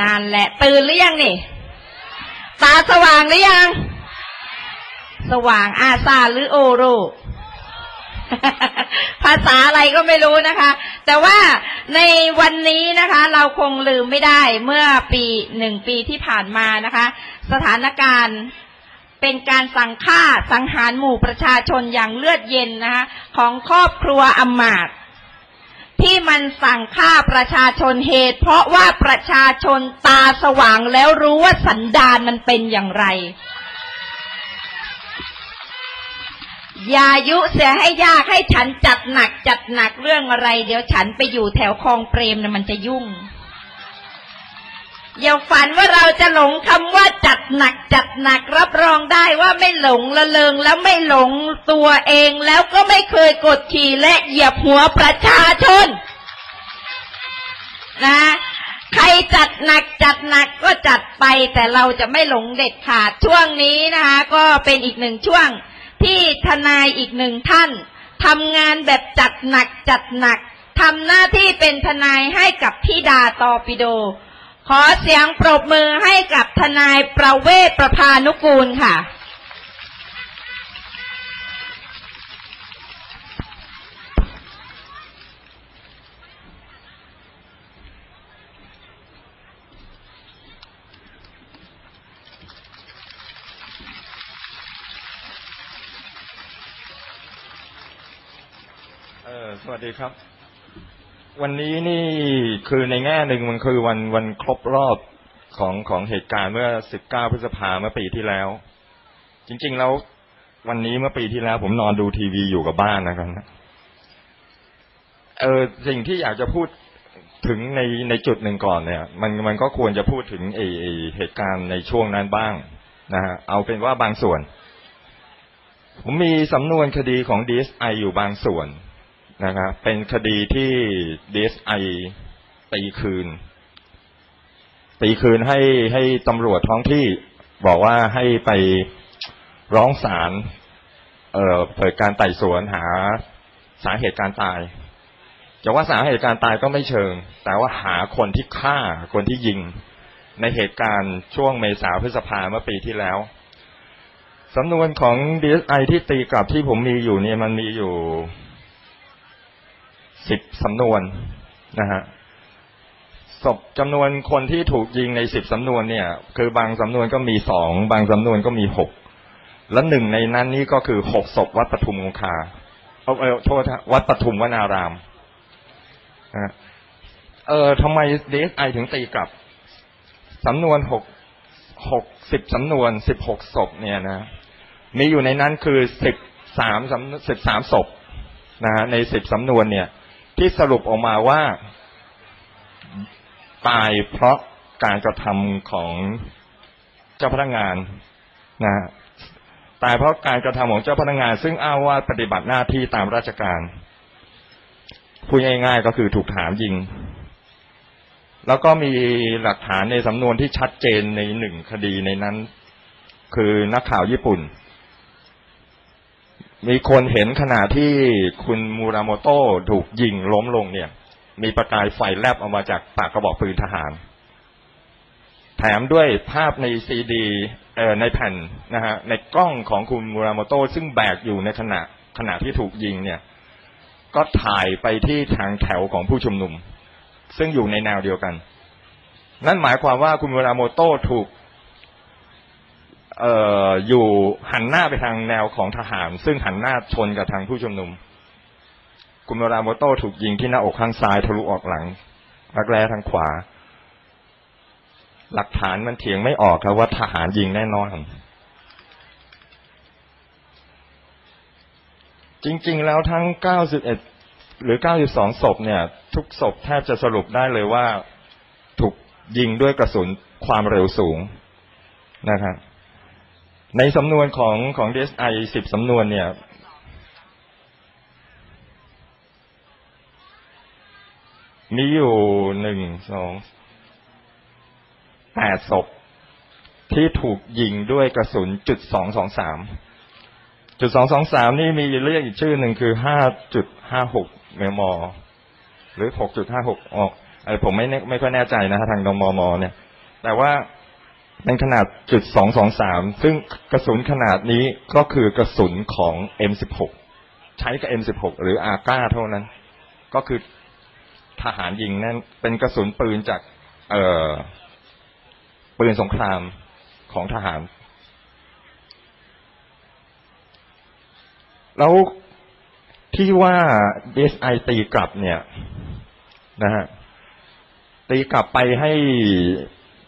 นานแหละ ตื่นหรือยังนี่ ตาสว่างหรือยัง สว่างอาซาหรือโอโรภาษาอะไรก็ไม่รู้นะคะ แต่ว่าในวันนี้นะคะ เราคงลืมไม่ได้เมื่อปีหนึ่งปีที่ผ่านมานะคะ สถานการณ์เป็นการสังฆ่าสังหารหมู่ประชาชนอย่างเลือดเย็นนะคะ ของครอบครัวอำมาต ที่มันสั่งฆ่าประชาชนเหตุ เพราะว่าประชาชนตาสว่างแล้วรู้ว่าสันดานมันเป็นอย่างไร อย่ายุเสียให้ยากให้ฉันจัดหนักจัดหนักเรื่องอะไร เดี๋ยวฉันไปอยู่แถวคลองเปรมนะมันจะยุ่ง อย่าฝันว่าเราจะหลงคำว่าจัดหนักจัดหนักรับรองได้ว่าไม่หลงละเลงแล้วไม่หลงตัวเองแล้วก็ไม่เคยกดขี่และเหยียบหัวประชาชน นะ ใครจัดหนักจัดหนักก็จัดไป แต่เราจะไม่หลงเด็ดขาดช่วงนี้นะคะ ก็เป็นอีกหนึ่งช่วงที่ทนายอีกหนึ่งท่านทำงานแบบจัดหนักจัดหนักทำหน้าที่เป็นทนายให้กับธิดาตอปิโด ขอเสียงปรบมือให้กับทนายประเวศประพานุกูลค่ะ เออสวัสดีครับ วันนี้นี่คือในแง่หนึ่งมันคือวันวันครบรอบของของเหตุการณ์เมื่อ 19 พฤษภาเมื่อปีที่แล้ว จริง ๆ แล้ววันนี้เมื่อปีที่แล้ว ผมนอนดูทีวีอยู่กับบ้านนะครับเออสิ่งที่อยากจะพูดถึงในในจุดหนึ่งก่อนเนี่ย มันมันก็ควรจะพูดถึงไออเหตุการณ์ในช่วงนั้นบ้างนะฮะเอาเป็นว่าบางส่วน ผมมีสำนวนคดีของ DSI อยู่บางส่วน นะครับเป็นคดีที่ DSI ตีคืน ตีคืนให้ให้ตำรวจท้องที่บอกว่าให้ไปร้องศาลเอ่อเปิดการไต่สวนหาสาเหตุการตายจะว่าสาเหตุการตายก็ไม่เชิง แต่ว่าหาคนที่ฆ่าคนที่ยิง ในเหตุการณ์ช่วงเมษาพฤษภาเมื่อปีที่แล้วสำนวนของ DSI ที่ตีกลับที่ผมมีอยู่เนี่ยมันมีอยู่ สิบสำนวนนะฮะศพจำนวนคนที่ถูกยิงในสิบสำนวนเนี่ย คือบางสำนวนก็มีสองบางสำนวนก็มีหกและหนึ่งในนั้นนี่ก็คือหกศพวัดปทุมคงคาเอาเออโทษวัดปทุมวนารามนะฮะเออทำไมดีเอสไอถึงตีกลับสำนวนหกหกสิบสำนวนสิบหกศพเนี่ยนะ มีอยู่ในนั้นคือสิบสามสิบสามศพนะฮะในสิบสำนวนเนี่ย ที่สรุปออกมาว่า ตายเพราะการกระทำของเจ้าพนักงานนะฮะตายเพราะการกระทำของเจ้าพนักงาน ซึ่งอ้างว่าปฏิบัติหน้าที่ตามราชการพูดง่ายๆก็คือถูกฐานยิง แล้วก็มีหลักฐานในสำนวนที่ชัดเจนในหนึ่งคดีในนั้น คือนักข่าวญี่ปุ่น มีคนเห็นขณะที่คุณมูราโมโต้ถูกยิงล้มลงเนี่ย มีประกายไฟแลบออกมาจากปากกระบอกปืนทหาร แถมด้วยภาพในซีดีในแผ่นนะฮะในกล้องของคุณมูราโมโต้ซึ่งแบกอยู่ในขณะขณะที่ถูกยิงเนี่ย ก็ถ่ายไปที่ทางแถวของผู้ชุมนุม ซึ่งอยู่ในแนวเดียวกัน นั่นหมายความว่าคุณมูราโมโต้ถูก เอ่ออยู่หันหน้าไปทางแนวของทหาร ซึ่งหันหน้าชนกับทางผู้ชุมนุมคุณมูราโมโต้ถูกยิงที่หน้าอกข้างซ้ายทะลุออกหลังรักแร้ทางขวา หลักฐานมันเถียงไม่ออกครับว่าทหารยิงแน่นอน จริง ๆ แล้วทั้ง 91 หรือ 92 ศพเนี่ย ทุกศพแทบจะสรุปได้เลยว่า ถูกยิงด้วยกระสุนความเร็วสูงนะครับ ในสำนวนของของ DSI 10สำนวนเนี่ย มีอยู่หนึ่งสองแปดศพที่ถูกยิงด้วยกระสุนจุดสองสองสามจุดสองสองสามนี่มีเรียกอีกชื่อหนึ่งคือห้าจุดห้าหกเมมหรือหกจุดห้าหกออกเอผมไม่ไม่ค่อยแน่ใจนะฮะทางดมมเนี่ย แต่ว่า เป็นขนาดจุดสองสองสามซึ่งกระสุนขนาดนี้ก็คือกระสุนของ M16 ใช้กับ M16 หรืออาก้าเท่านั้น ก็คือทหารยิงนั่นเป็นกระสุนปืนจากเอ่อปืนสงครามของทหาร แล้วที่ว่า DSI ตีกลับเนี่ยนะฮะตีกลับไปให้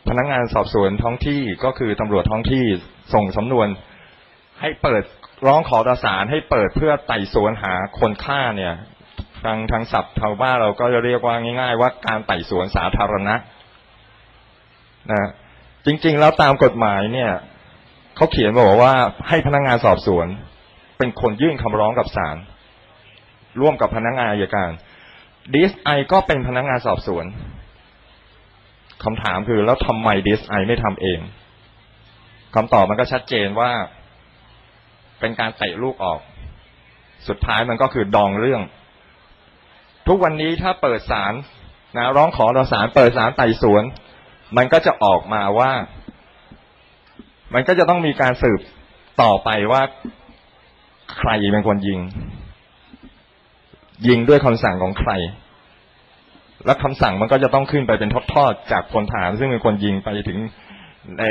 พนักงานสอบสวนท้องที่ก็คือตำรวจท้องที่ส่งสำนวน ให้เปิดร้องขอต่อศาลให้เปิดเพื่อไต่สวนหาคนฆ่าเนี่ยทางทางศัพท์ชาวบ้านเราก็จะเรียกว่าง่าย ๆ ว่าการไต่สวนสาธารณะนะจริง ๆ แล้วตามกฎหมายเนี่ยเขาเขียนบอกว่าให้พนักงานสอบสวน เป็นคนยื่นคำร้องกับศาลร่วมกับพนักงานอายการดีไอก็เป็นพนักงานสอบสวน คำถามคือแล้วทำไมดีไอไม่ทำเองคำตอบมันก็ชัดเจนว่า เป็นการเตะลูกออก สุดท้ายมันก็คือดองเรื่อง ทุกวันนี้ถ้าเปิดศาลนะร้องขอต่อศาลเปิดศาลไต่สวน มันก็จะออกมาว่า มันก็จะต้องมีการสืบต่อไปว่าใครเป็นคนยิง ยิงด้วยคำสั่งของใคร และคำสั่งมันก็จะต้องขึ้นไปเป็นทอดๆจากพลทหารซึ่งเป็นคนยิงไปถึงใน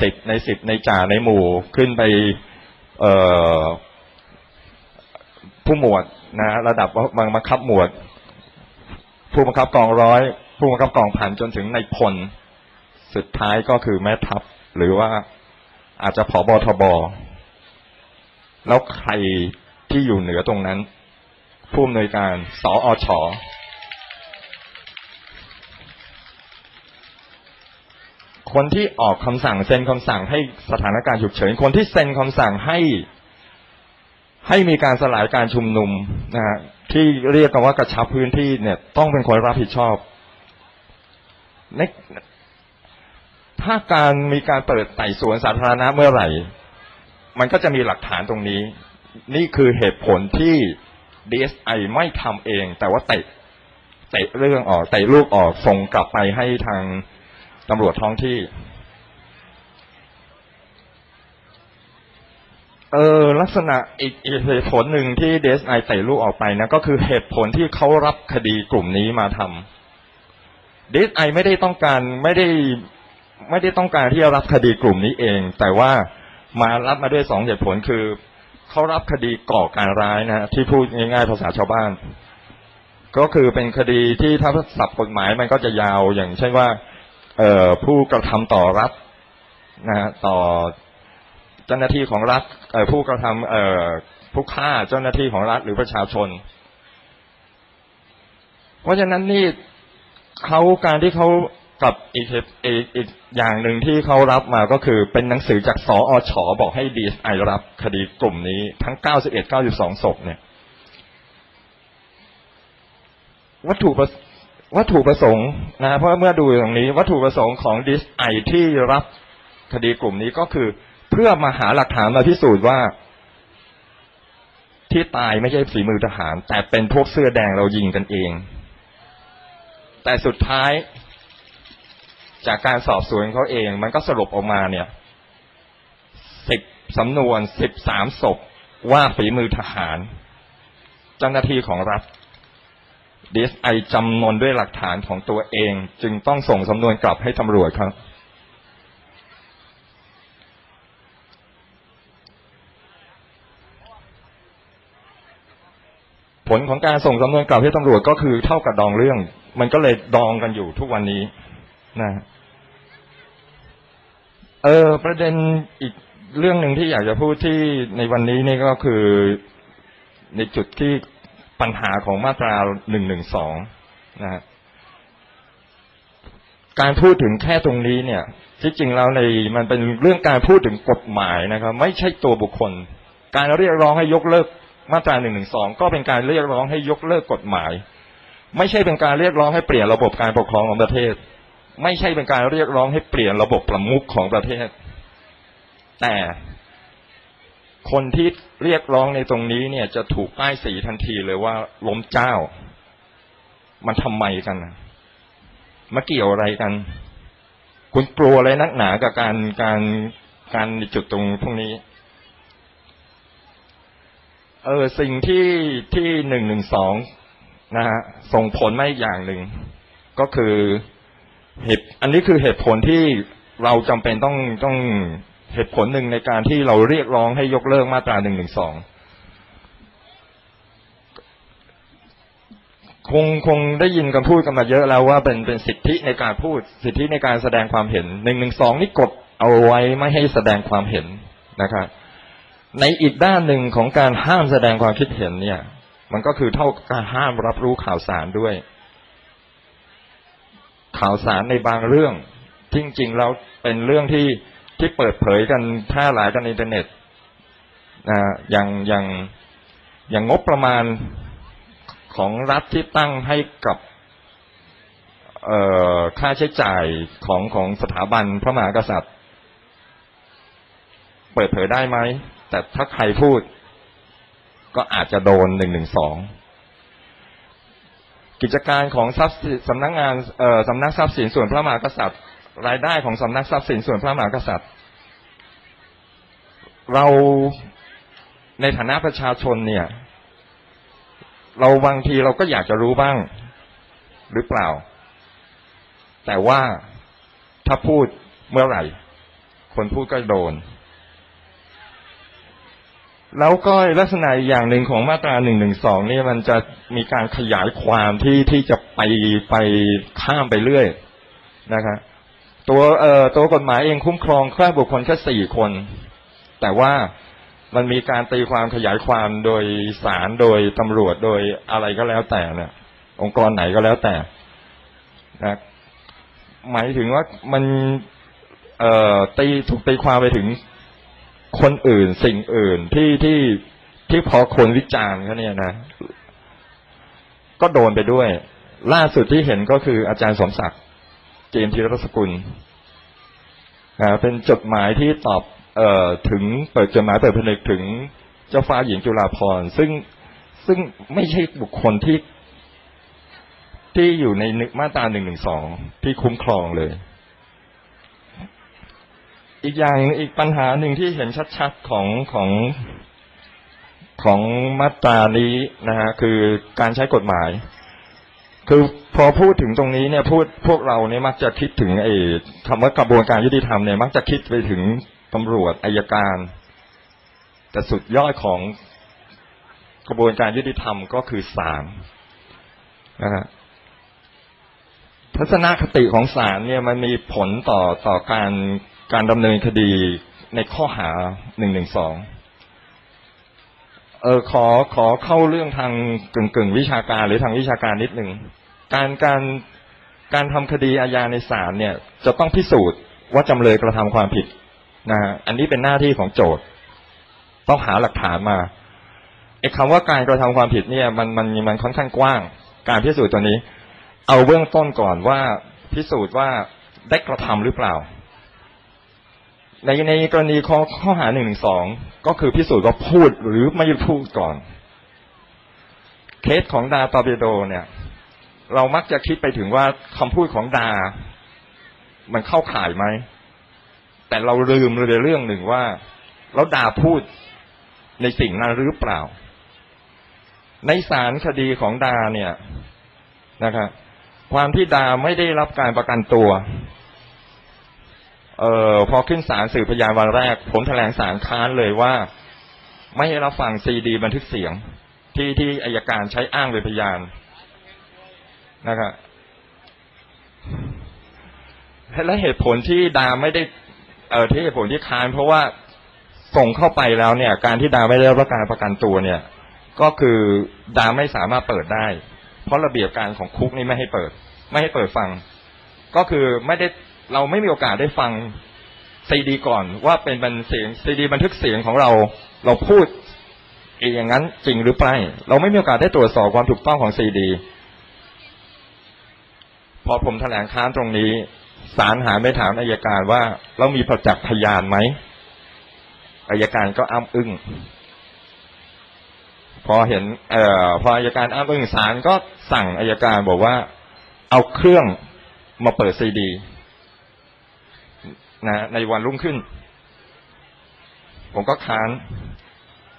สิบในสิบในจ่าในหมู่ขึ้นไปเอผู้หมวดนะระดับบังคับหมวด ผู้บังคับกองร้อย ผู้บังคับกองพันจนถึงในพลสุดท้ายก็คือแม่ทัพ หรือว่าอาจจะผอบอทบแล้วใครที่อยู่เหนือตรงนั้น ผู้อำนวยการสออชอ คนที่ออกคำสั่งเซ็นคำสั่งให้สถานการณ์ฉุกเฉิน คนที่เซ็นคำสั่งให้ให้มีการสลายการชุมนุมนะฮะที่เรียกกันว่ากระชับพื้นที่เนี่ยต้องเป็นคนรับผิดชอบในถ้าการมีการเปิดไต่สวนสาธารณะเมื่อไหร่ มันก็จะมีหลักฐานตรงนี้ นี่คือเหตุผลที่ DSI ไม่ทำเอง แต่ว่าเตะเตะเรื่องออกเตะลูกออกส่งกลับไปให้ทาง ตำรวจท้องที่ เออลักษณะอีกเหตุผลหนึ่งที่ DSI เตะลูกออกไปนะ ก็คือเหตุผลที่เขารับคดีกลุ่มนี้มาทำ DSI ไม่ได้ต้องการไม่ได้ไม่ได้ต้องการที่จะรับคดีกลุ่มนี้เอง แต่ว่ามารับมาด้วยสองเหตุผลคือเขารับคดีก่อการร้ายนะที่พูดง่ายๆภาษาชาวบ้าน ก็คือเป็นคดีที่ถ้าสับกฎหมายมันก็จะยาวอย่างเช่นว่า เอ่อผู้กระทำต่อรัฐนะฮะต่อเจ้าหน้าที่ของรัฐเอ่อผู้กระทำเอ่อผู้ฆ่าเจ้าหน้าที่ของรัฐหรือประชาชน เพราะฉะนั้นนี่เขาการที่เขากับอีกอีกอีกอย่างหนึ่งที่เขารับมาก็คือเป็นหนังสือจากสออชอบอกให้ดีไอรับคดีกลุ่มนี้ทั้ง 91 92ศพเนี่ย วัตถุประ วัตถุประสงค์นะเพราะเมื่อดูตรงนี้ วัตถุประสงค์ของดีไอที่รับคดีกลุ่มนี้ก็คือ เพื่อมาหาหลักฐานมาพิสูจน์ว่า ที่ตายไม่ใช่ฝีมือทหาร แต่เป็นพวกเสื้อแดงเรายิงกันเอง แต่สุดท้าย จากการสอบสวนเขาเอง มันก็สรุปออกมาเนี่ยสิบสำนวนสิบสามศพว่าฝีมือทหาร เจ้าหน้าที่ของรัฐ ดีไอจำนวนด้วยหลักฐานของตัวเอง จึงต้องส่งสำนวนกลับให้ตำรวจครับ ผลของการส่งสำนวนกลับให้ตำรวจก็คือเท่ากับดองเรื่อง มันก็เลยดองกันอยู่ทุกวันนี้นะเออประเด็นอีกเรื่องหนึ่งที่อยากจะพูดที่ในวันนี้นี่ก็คือในจุดที่ ปัญหาของมาตราหนึ่งหนึ่งสองนะฮะการพูดถึงแค่ตรงนี้เนี่ย ที่จริงแล้วในมันเป็นเรื่องการพูดถึงกฎหมายนะครับ ไม่ใช่ตัวบุคคล การเรียกร้องให้ยกเลิกมาตราหนึ่งหนึ่งสองก็เป็นการเรียกร้องให้ยกเลิกกฎหมาย ไม่ใช่เป็นการเรียกร้องให้เปลี่ยนระบบการปกครองของประเทศ ไม่ใช่เป็นการเรียกร้องให้เปลี่ยนระบบประมุขของประเทศ แต่ คนที่เรียกร้องในตรงนี้เนี่ยจะถูกป้ายสีทันทีเลยว่าล้มเจ้า มันทำไมกันนะมาเกี่ยวอะไรกัน คุณกลัวอะไรนักหนากับการการการจุดตรงพวกนี้ เออสิ่งที่ที่หนึ่งหนึ่งสองนะฮะส่งผลไมาอีกอย่างหนึ่ง ก็คือเหตุอันนี้คือเหตุผลที่เราจำเป็นต้องต้อง เหตุผลหนึ่งในการที่เราเรียกร้องให้ยกเลิกมาตราหนึ่งหนึ่งสองคงคงได้ยินกันพูดกันมาเยอะแล้วว่าเป็นเป็นสิทธิในการพูดสิทธิในการแสดงความเห็นหนึ่งหนึ่งสองนี่กดเอาไว้ไม่ให้แสดงความเห็นนะครับในอีกด้านหนึ่งของการห้ามแสดงความคิดเห็นเนี่ย มันก็คือเท่ากับการห้ามรับรู้ข่าวสารด้วย ข่าวสารในบางเรื่องที่จริงๆแล้วเป็นเรื่องที่ ที่เปิดเผยกันแพร่หลายกันในอินเทอร์เน็ตนะอย่างอย่างอย่างงบประมาณของรัฐที่ตั้งให้กับค่าใช้จ่ายของของสถาบันพระมหากษัตริย์ เปิดเผยได้ไหม แต่ถ้าใครพูด ก็อาจจะโดนหนึ่งหนึ่งสองกิจการของทรัพย์สำนักงานเออสำนักทรัพย์สินส่วนพระมหากษัตริย์ รายได้ของสำนักทรัพย์สินส่วนพระมหากษัตริย์ เราในฐานะประชาชนเนี่ย เราบางทีเราก็อยากจะรู้บ้างหรือเปล่า แต่ว่าถ้าพูดเมื่อไหร่ คนพูดก็โดน แล้วก็ลักษณะอีกอย่างหนึ่งของมาตราหนึ่งหนึ่งสองนี่มันจะมีการขยายความที่ที่จะไปไปข้ามไปเรื่อยนะครับ ตัวเอ่อตัวกฎหมายเองคุ้มครองแค่บุคคลแค่สี่คน แต่ว่ามันมีการตีความขยายความโดยศาลโดยตำรวจโดยอะไรก็แล้วแต่เนี่ยองค์กรไหนก็แล้วแต่นะหมายถึงว่ามันเอ่อตีถูกตีความไปถึงคนอื่นสิ่งอื่นที่ที่ที่พอคนวิจารณ์เขาเนี่ยนะ ก็โดนไปด้วย ล่าสุดที่เห็นก็คืออาจารย์สมศักดิ์ เจมส์ธีรสกุลอ่าเป็นจดหมายที่ตอบเอ่อถึงเปิดจดหมายเปิดผนึกถึงเจ้าฟ้าหญิงจุฬาภรณ์ซึ่งซึ่งไม่ใช่บุคคลที่ที่อยู่ในมาตราหนึ่งหนึ่งสองที่คุ้มครองเลย อีกอย่างอีกปัญหาหนึ่งที่เห็นชัดๆของของของมาตรานี้นะฮะคือการใช้กฎหมาย คือพอพูดถึงตรงนี้เนี่ยพูดพวกเราเนี่ยมักจะคิดถึงไอ้คำว่ากระบวนการยุติธรรมเนี่ยมักจะคิดไปถึงตำรวจอายการ แต่สุดยอดของกระบวนการยุติธรรมก็คือศาลนะฮะทัศนคติของศาลเนี่ยมันมีผลต่อต่อการการดำเนินคดีในข้อหาหนึ่งหนึ่งสอง เออขอขอเข้าเรื่องทางกึ่งกึ่งวิชาการหรือทางวิชาการนิดหนึ่งการการการทำคดีอาญาในศาลเนี่ย จะต้องพิสูจน์ว่าจำเลยกระทำความผิดนะฮะอันนี้เป็นหน้าที่ของโจทย์ ต้องหาหลักฐานมาไอ้คำว่าการกระทำความผิดเนี่ย มันมันมันค่อนข้างกว้าง การพิสูจน์ตัวนี้ เอาเบื้องต้นก่อนว่าพิสูจน์ว่าได้กระทำหรือเปล่า ในในกรณีข้อข้อหาหนึ่งหนึ่งสองก็คือพิสูจน์ว่าพูดหรือไม่พูดก่อน เคสของดาตอร์ปิโดเนี่ย เรามักจะคิดไปถึงว่าคำพูดของดา มันเข้าข่ายไหม แต่เราลืมเลยเรื่องหนึ่งว่า แล้วดาพูดในสิ่งนั้นหรือเปล่า ในสารคดีของดาเนี่ยนะครับความที่ดาไม่ได้รับการประกันตัว เอ่อพอขึ้นศาลสืบพยานวันแรก ผมแถลงศาลค้านเลยว่า ไม่ให้รับฟังซีดีบันทึกเสียง ที่ที่อายการใช้อ้างเป็นพยานนะครับและเหตุผลที่ดาไม่ได้ เอ่อที่เหตุผลที่ค้าน เพราะว่าส่งเข้าไปแล้วเนี่ย การที่ดาไม่ได้รับการประกันตัวเนี่ย ก็คือดาไม่สามารถเปิดได้ เพราะระเบียบการของคุกนี่ไม่ให้เปิด ไม่ให้เปิดฟัง ก็คือไม่ได้ เราไม่มีโอกาสได้ฟังซีดีก่อนว่าเป็นบันเสียงซีดีบันทึกเสียงของเรา เราพูดเองอย่างนั้นจริงหรือไม่เราไม่มีโอกาสได้ตรวจสอบความถูกต้องของซีดี พอผมแถลงค้านตรงนี้ศาลหาไม่ถามอายการว่า เรามีประจักษ์พยานไหมอายการก็อ้ำอึ้งพอเห็น เอ่อพออายการอ้ำอึ้งศาลก็สั่งอายการบอกว่า เอาเครื่องมาเปิดซีดี นะในวันรุ่งขึ้น ผมก็ค้าน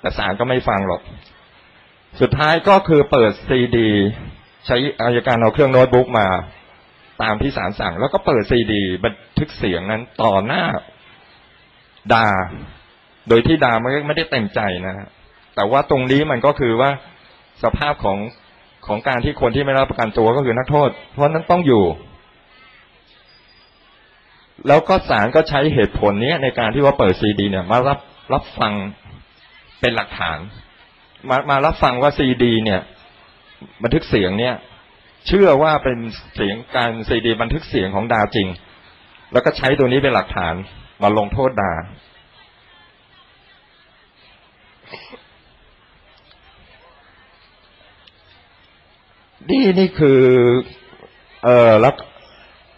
แต่ศาลก็ไม่ฟังหรอก สุดท้ายก็คือเปิดซีดี ใช้อายการเอาเครื่องโน้ตบุ๊กมา ตามที่ศาลสั่ง แล้วก็เปิดซีดี บันทึกเสียงนั้นต่อหน้าดาโดยที่ดาไม่ไม่ได้เต็มใจนะฮะแต่ว่าตรงนี้มันก็คือว่าสภาพของของการที่คนที่ไม่รับประกันตัวก็คือนักโทษ เพราะนั้นต้องอยู่ แล้วก็ศาลก็ใช้เหตุผลนี้ในการที่ว่าเปิดซีดี เนี่ย มารับรับฟังเป็นหลักฐาน มามารับฟังว่าซีดี เนี่ย บันทึกเสียงเนี่ย เชื่อว่าเป็นเสียงการซีดี บันทึกเสียงของดาจริง แล้วก็ใช้ตัวนี้เป็นหลักฐานมาลงโทษดานี่นี่คือ เอ่อแล้ว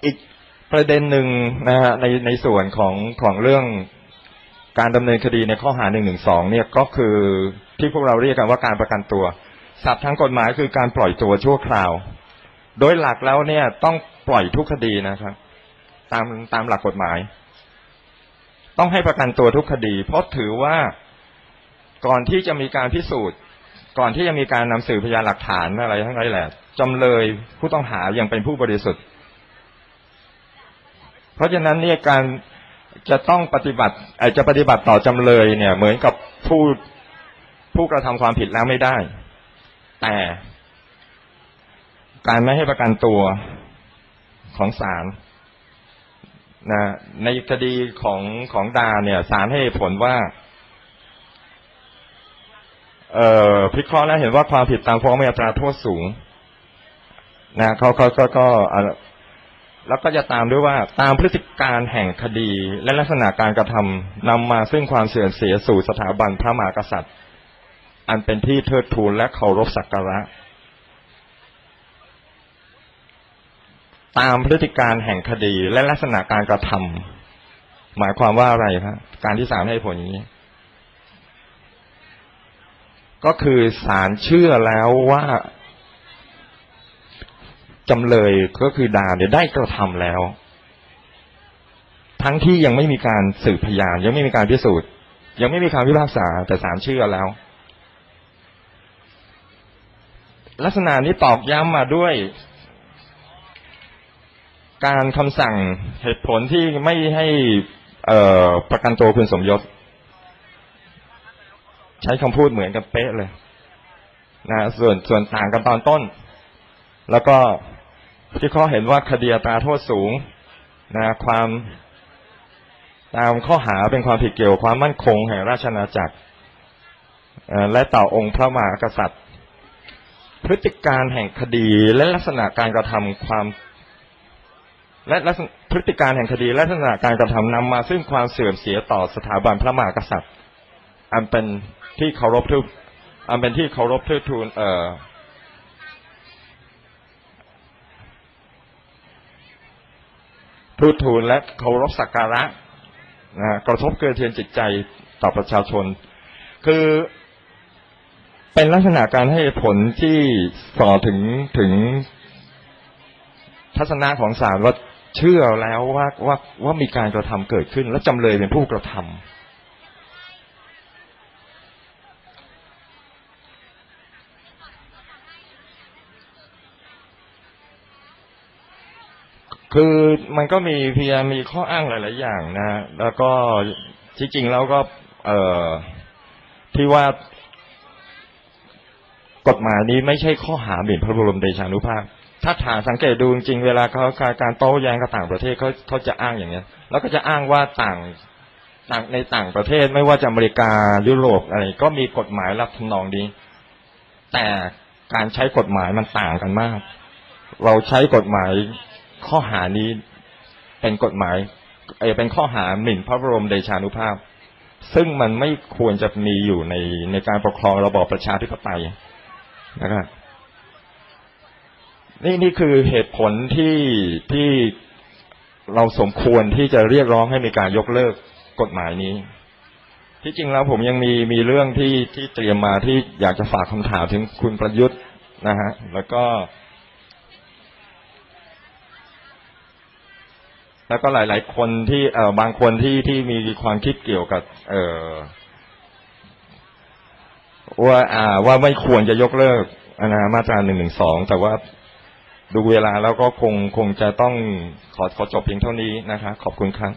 อีก ประเด็นหนึ่งนะฮะในในส่วนของของเรื่องการดำเนินคดีในข้อหาหนึ่งหนึ่งสองเนี่ยก็คือที่พวกเราเรียกกันว่าการประกันตัวศัพท์ทางกฎหมายคือการปล่อยตัวชั่วคราว โดยหลักแล้วเนี่ยต้องปล่อยทุกคดีนะครับ ตามตามหลักกฎหมาย ต้องให้ประกันตัวทุกคดี เพราะถือว่าก่อนที่จะมีการพิสูจน์ ก่อนที่จะมีการนำสืบพยานหลักฐานอะไรทั้งหลายแหละจำเลยผู้ต้องหายังเป็นผู้บริสุทธิ์ เพราะฉะนั้นเนี่ยการจะต้องปฏิบัติจะปฏิบัติต่อจำเลยเนี่ย เหมือนกับผู้ผู้กระทำความผิดแล้วไม่ได้ แต่การไม่ให้ประกันตัวของศาลนะในคดีของของดาเนี่ยศาลให้ผลว่า เอ่อพิเคราะห์แล้วเห็นว่าความผิดตามฟ้องมีอัตราโทษสูง นะเขาเขาก็ก็อ่า แล้วก็จะตามด้วยว่าตามพฤติการแห่งคดีและลักษณะการกระทำนำมาซึ่งความเสื่อมเสียสู่สถาบันพระมหากษัตริย์ อันเป็นที่เทิดทูนและเคารพสักการะ ตามพฤติการแห่งคดีและลักษณะการกระทำหมายความว่าอะไรครับการที่ศาลให้ผลอย่างนี้ ก็คือศาลเชื่อแล้วว่า จำเลยก็คือดาเนี่ยได้กระทำแล้ว ทั้งที่ยังไม่มีการสืบพยาน ยังไม่มีการพิสูจน์ ยังไม่มีคำพิพากษาแต่ศาลเชื่อแล้ว ลักษณะนี้ตอกย้ำมาด้วย การคำสั่งเหตุผลที่ไม่ให้ประกันตัวคุณสมยศ ใช้คำพูดเหมือนกันเป๊ะเลยนะส่วนส่วนต่างกันตอนต้น แล้วก็ ที่เขาเห็นว่าคดีอัตาโทษสูงนะความตามข้อหาเป็นความผิดเกี่ยวความมั่นคงแห่งราชอาณาจักรและต่อองค์พระมหากษัตริย์ พฤติการแห่งคดีและลักษณะการกระทำความ และพฤติการแห่งคดีและลักษณะการกระทำนำมาซึ่งความเสื่อมเสียต่อสถาบันพระมหากษัตริย์ อันเป็นที่เคารพทุกอันเป็นที่เคารพทูนเอ่อ ทูดทูลและเคารพสักการะนะกระทบเกินเทียนจิตใจต่อประชาชน คือเป็นลักษณะการให้ผลที่ส่อถึงถึงทัศนะของศาลว่าเชื่อแล้วว่าว่าว่ามีการกระทำเกิดขึ้น และจำเลยเป็นผู้กระทำ คือมันก็มีพยายามมีข้ออ้างหลาย ๆ อย่างนะ แล้วก็ที่จริงแล้วก็ เออที่ว่ากฎหมายนี้ไม่ใช่ข้อหาหมิ่นพระบรมเดชานุภาพ ถ้าถามสังเกตดูจริงเวลาเขาการโต้แย้งกับต่างประเทศเขาเขาจะอ้างอย่างเงี้ย แล้วก็จะอ้างว่าต่างต่างในต่างประเทศไม่ว่าจะอเมริกายุโรปอะไรก็มีกฎหมายรับทำนองนี้ แต่การใช้กฎหมายมันต่างกันมาก เราใช้กฎหมาย ข้อหานี้เป็นกฎหมายเป็นข้อหาหมิ่นพระบรมเดชานุภาพ ซึ่งมันไม่ควรจะมีอยู่ในในการปกครองระบอบประชาธิปไตยนะครับนี่นี่คือเหตุผลที่ที่เราสมควรที่จะเรียกร้องให้มีการยกเลิกกฎหมายนี้ ที่จริงแล้วผมยังมีมีเรื่องที่ที่เตรียมมาที่อยากจะฝากคำถามถึงคุณประยุทธ์นะฮะแล้วก็ แล้วก็หลาย ๆ คนที่เอ่อบางคนที่ที่มีความคิดเกี่ยวกับ เอ่อว่าอ่าว่าไม่ควรจะยกเลิกอนามาตราหนึ่งหนึ่งสองแต่ว่าดูเวลาแล้วก็คงคงจะต้องขอขอจบเพียงเท่านี้นะคะ ขอบคุณครับ